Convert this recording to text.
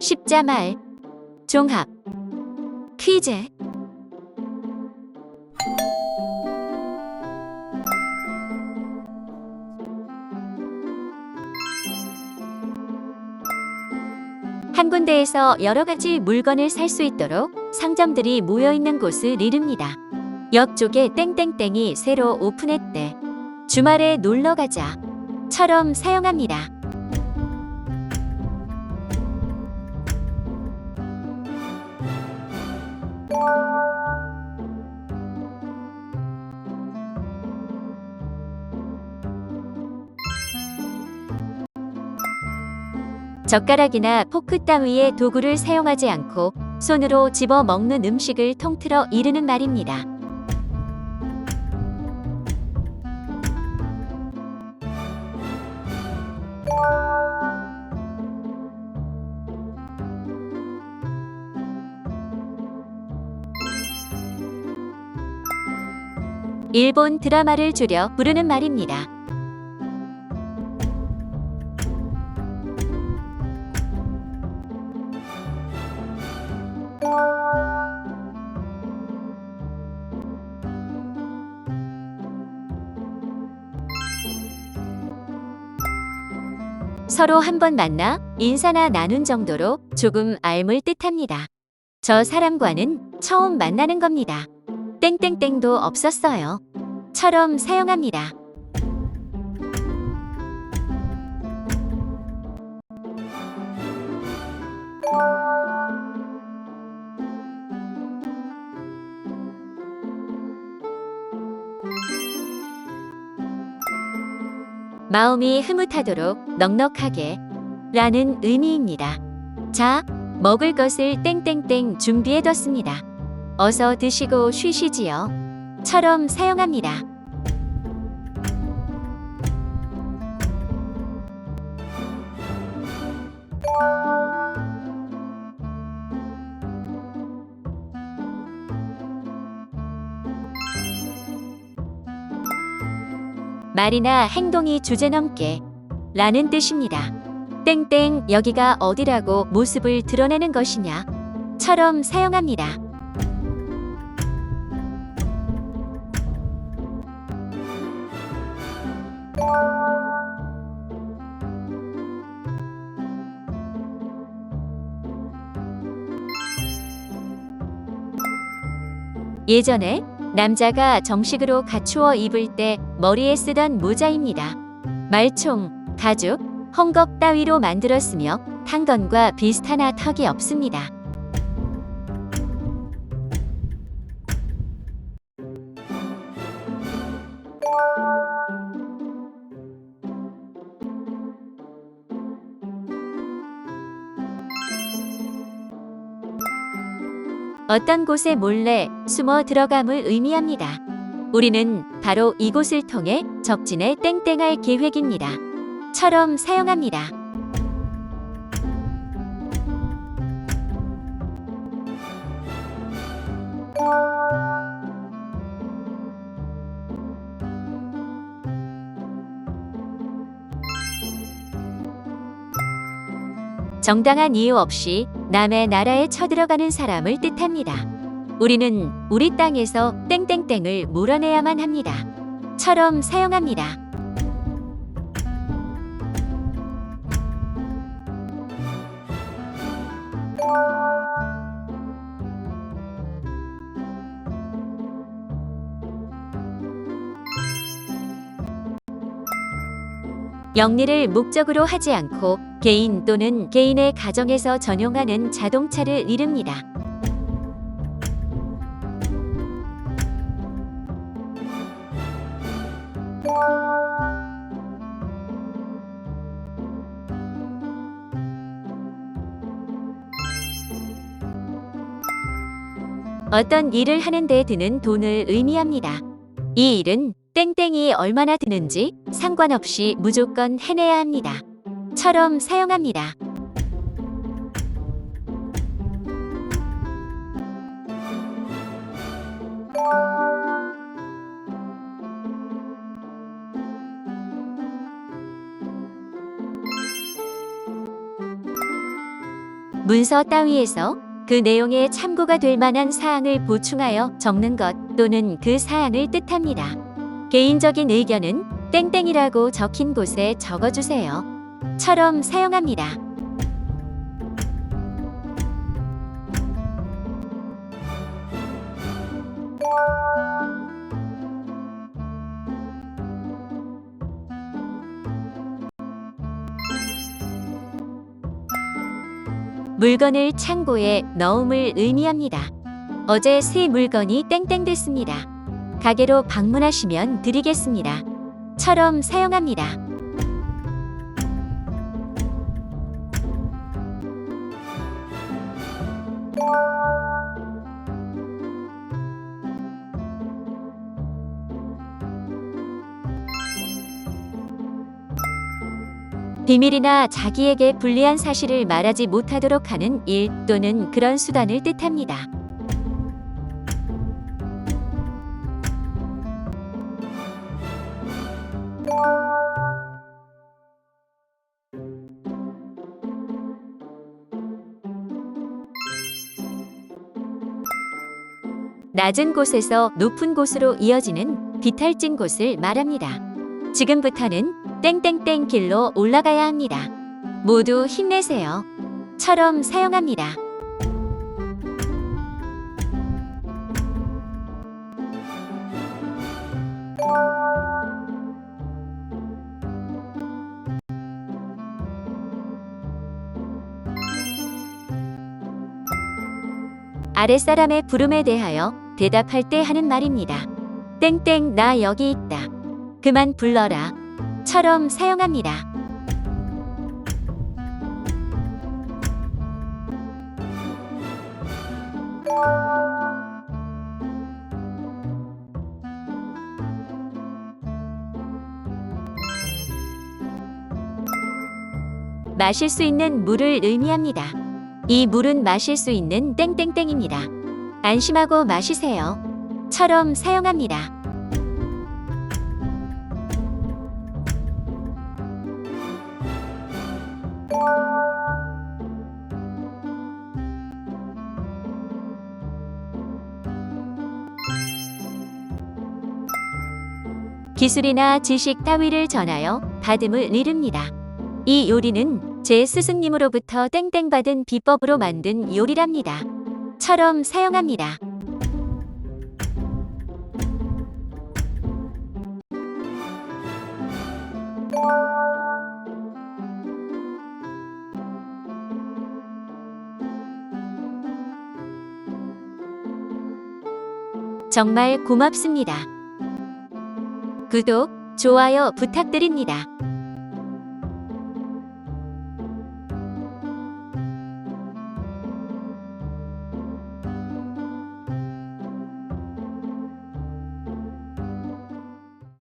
십자말 종합 퀴즈 한 군데에서 여러 가지 물건을 살 수 있도록 상점들이 모여 있는 곳을 이릅니다. 역 쪽에 땡땡땡이 새로 오픈했대. 주말에 놀러 가자. 처럼 사용합니다. 젓가락이나 포크 따위의 도구를 사용하지 않고 손으로 집어 먹는 음식을 통틀어 이르는 말입니다. 일본 드라마를 줄여 부르는 말입니다. 서로 한번 만나 인사나 나눈 정도로 조금 알물 뜻합니다. 저 사람과는 처음 만나는 겁니다. 땡땡땡도 없었어요. 처럼 사용합니다. 마음이 흐뭇하도록 넉넉하게 라는 의미입니다. 자, 먹을 것을 땡땡땡 준비해뒀습니다. 어서 드시고 쉬시지요. 처럼 사용합니다. 말이나 행동이 주제넘게 라는 뜻입니다. 땡땡 여기가 어디라고 모습을 드러내는 것이냐 처럼 사용합니다. 예전에 남자가 정식으로 갖추어 입을 때 머리에 쓰던 모자입니다. 말총, 가죽, 헝겊 따위로 만들었으며 탄건과 비슷하나 턱이 없습니다. 어떤 곳에 몰래 숨어 들어감을 의미합니다. 우리는 바로 이곳을 통해 적진에 땡땡할 계획입니다. 처럼 사용합니다. 정당한 이유 없이 남의 나라에 쳐들어가는 사람을 뜻합니다. 우리는 우리 땅에서 땡땡땡을 물어내야만 합니다. 처럼 사용합니다. 영리를 목적으로 하지 않고 개인 또는 개인의 가정에서 전용하는 자동차를 이릅니다. 어떤 일을 하는 데 드는 돈을 의미합니다. 이 일은 땡땡이 얼마나 드는지 상관없이 무조건 해내야 합니다. 처럼 사용합니다. 문서 따위에서 그 내용에 참고가 될 만한 사항을 보충하여 적는 것 또는 그 사항을 뜻합니다. 개인적인 의견은 땡땡이라고 적힌 곳에 적어주세요. 처럼 사용합니다. 물건을 창고에 넣음을 의미합니다. 어제 새 물건이 땡땡 됐습니다. 가게로 방문하시면 드리겠습니다. 처럼 사용합니다. 비밀이나 자기에게 불리한 사실을 말하지 못하도록 하는 일 또는 그런 수단을 뜻합니다. 낮은 곳에서 높은 곳으로 이어지는 비탈진 곳을 말합니다. 지금부터는 땡땡땡 길로 올라가야 합니다. 모두 힘내세요. 처럼 사용합니다. 아랫사람의 부름에 대하여 대답할 때 하는 말입니다. 땡땡 나 여기 있다. 그만 불러라. 처럼 사용합니다. 마실 수 있는 물을 의미합니다. 이 물은 마실 수 있는 땡땡땡입니다. 안심하고 마시세요. 처럼 사용합니다. 기술이나 지식 따위를 전하여 받음을 이룹니다. 이 요리는 제 스승님으로부터 땡땡 받은 비법으로 만든 요리랍니다. 처럼 사용합니다. 정말 고맙습니다. 구독, 좋아요 부탁드립니다.